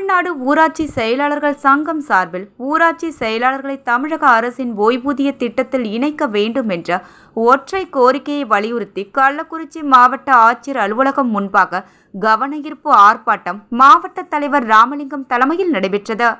தமிழ்நாடு ஊராட்சி செயலாளர்கள் சங்கம் சார்பில் ஊராட்சி செயலாளர்களை தமிழக அரசின் ஓய்வூதிய திட்டத்தில் இணைக்க வேண்டும் என்ற ஒற்றை கோரிக்கையை வலியுறுத்தி கள்ளக்குறிச்சி மாவட்ட ஆட்சியர் அலுவலகம் முன்பாக கவனஈர்ப்பு ஆர்ப்பாட்டம் மாவட்ட தலைவர் ராமலிங்கம் தலைமையில் நடைபெற்றது.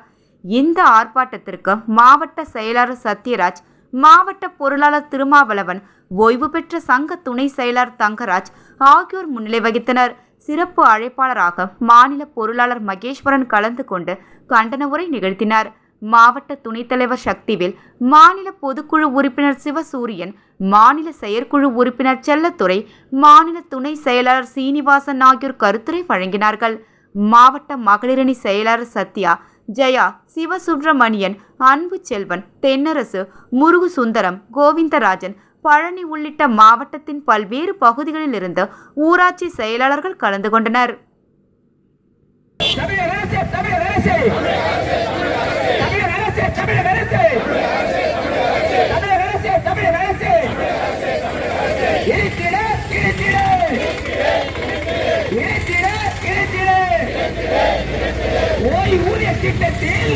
இந்த ஆர்ப்பாட்டத்திற்கு மாவட்ட செயலாளர் சத்யராஜ் மாவட்ட பொருளாளர் திருமாவளவன் ஓய்வு பெற்ற சங்க துணை செயலாளர் தங்கராஜ் ஆகியோர் முன்னிலை வகித்தனர். சிறப்பு அழைப்பாளராக மாநில பொருளாளர் மகேஸ்வரன் கலந்து கொண்டு கண்டன உரை நிகழ்த்தினார். மாவட்ட துணைத் தலைவர் சக்திவேல் மாநில பொதுக்குழு உறுப்பினர் சிவசூரியன் மாநில செயற்குழு உறுப்பினர் செல்லத்துறை மாநில துணை செயலாளர் சீனிவாசன் ஆகியோர் கருத்துரை வழங்கினார்கள். மாவட்ட மகளிரணி செயலாளர் சத்யா ஜெயா சிவசுப்பிரமணியன் அன்பு செல்வன் தென்னரசு முருகு சுந்தரம் கோவிந்தராஜன் பழனி உள்ளிட்ட மாவட்டத்தின் பல்வேறு பகுதிகளில் இருந்து ஊராட்சி செயலாளர்கள் கலந்து கொண்டனர். அரசு தமிழக அரசு. தமிழக அரசு தமிழக அரசு தமிழக அரசு தமிழக அரசு இருத்திட இருத்திட இருத்திட இருத்திட ஓய்வூதிய திட்டத்தில்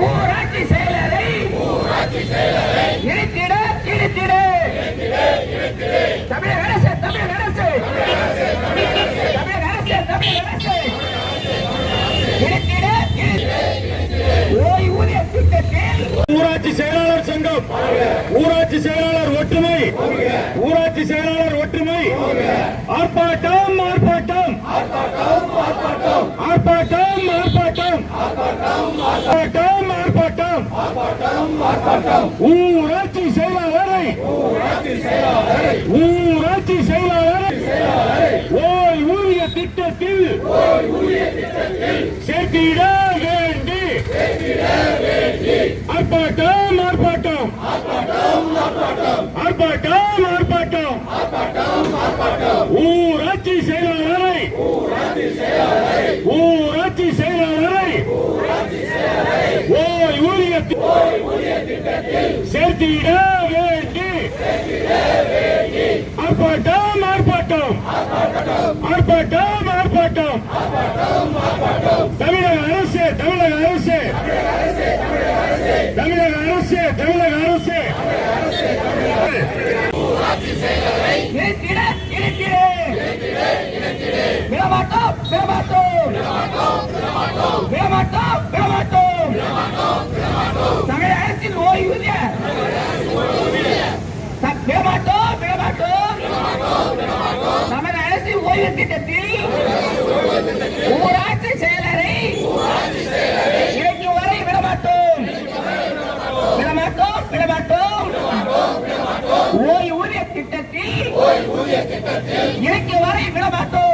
ஊராட்சி செயலரை இருத்திட இருத்திட தமிழக அரசு தமிழக அரசு தமிழக அரசு தமிழக அரசு இருத்திட ஓய்வூதிய திட்டத்தில் ஊராட்சி செயலாளர் சங்கம். ஊராட்சி செயலாளர் ஒற்றுமை. ஊராட்சி செயலாளர் ஒற்றுமை. ஆர்ப்பாட்டம் ஆர்ப்பாட்டம். ஆர்ப்பாட்டம் ஆர்ப்பாட்டம். ஆர்ப்பாட்டம் ஆர்ப்பாட்டம். ஆர்ப்பாட்டம் ஊராட்சி செயலாளரை ஊராட்சி செயலாளரை. ஊராட்சி செயலாளரை. சேர்த்திட வேண்டி ஆர்ப்பாட்டம் ஆர்ப்பாட்டம் ஆர்ப்பாட்டம் ஆர்ப்பாட்டம் ஊராட்சி செயலாளரை ஊராட்சி செயலாளரை ஓய்வூதிய சேர்த்திட வேண்டி ஆர்ப்பாட்டம் ஆர்ப்பாட்டம் ஆர்ப்பாட்டம் ஆர்ப்பாட்டம் தமிழக அரசு தமிழக அரசு தமிழக அரசு தமிழக அரசு. விடமாட்டோம் விடமாட்டோம் விடமாட்டோம் விடமாட்டோம் தமிழக அரசின் ஓய்வூதிய. விடமாட்டோம் விடமாட்டோம் தமிழக அரசின் ஓய்வு திட்டத்தில் ஊராட்சி செயலரை இன்றைக்கு வரை விடமாட்டோம் விடமாட்டோம் விடமாட்டோம் ஓய்வூதிய திட்டத்தில் வரை விடமாட்டோம்